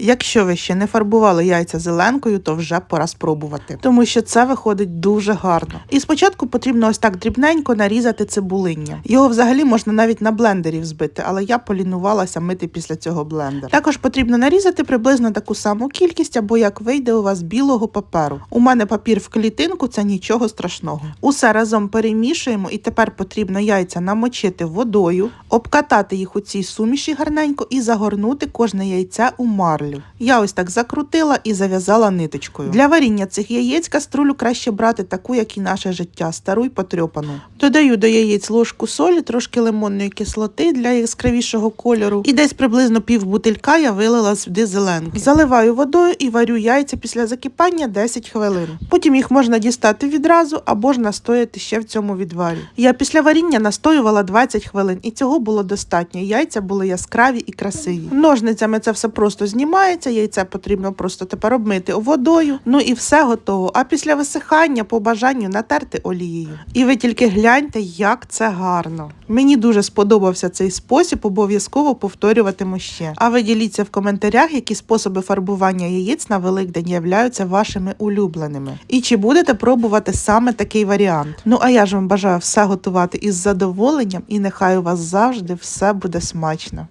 Якщо ви ще не фарбували яйця зеленкою, то вже пора спробувати, тому що це виходить дуже гарно. І спочатку потрібно ось так дрібненько нарізати цибулиння. Його взагалі можна навіть на блендері взбити, але я полінувалася мити після цього блендера. Також потрібно нарізати приблизно таку саму кількість, або як вийде у вас білого паперу. У мене папір в клітинку, це нічого страшного. Усе разом перемішуємо, і тепер потрібно яйця намочити водою, обкатати їх у цій суміші гарненько і загорнути кожне яйце у марлю. Я ось так закрутила і зав'язала ниточкою. Для варіння цих яєць каструлю краще брати таку, як і наше життя, стару й потрьопану. Додаю до яєць ложку солі, трошки лимонної кислоти для яскравішого кольору, і десь приблизно пів бутилька я вилила сюди зеленки. Заливаю водою і варю яйця після закипання 10 хвилин. Потім їх можна дістати відразу або ж настояти ще в цьому відварі. Я після варіння настоювала 20 хвилин, і цього було достатньо. Яйця були яскраві і красиві. Ножницями це все просто знімається, яйце потрібно просто тепер обмити водою. Ну і все готово. А після висихання по бажанню натерти олією. І ви тільки гляньте, як це гарно. Мені дуже сподобався цей спосіб, обов'язково повторюватиму ще. А ви діліться в коментарях, які способи фарбування яєць на Великдень являються вашими улюбленими. І чи будете пробувати саме такий варіант? Ну а я ж вам бажаю все готувати із задоволенням, і нехай у вас завжди все буде смачно.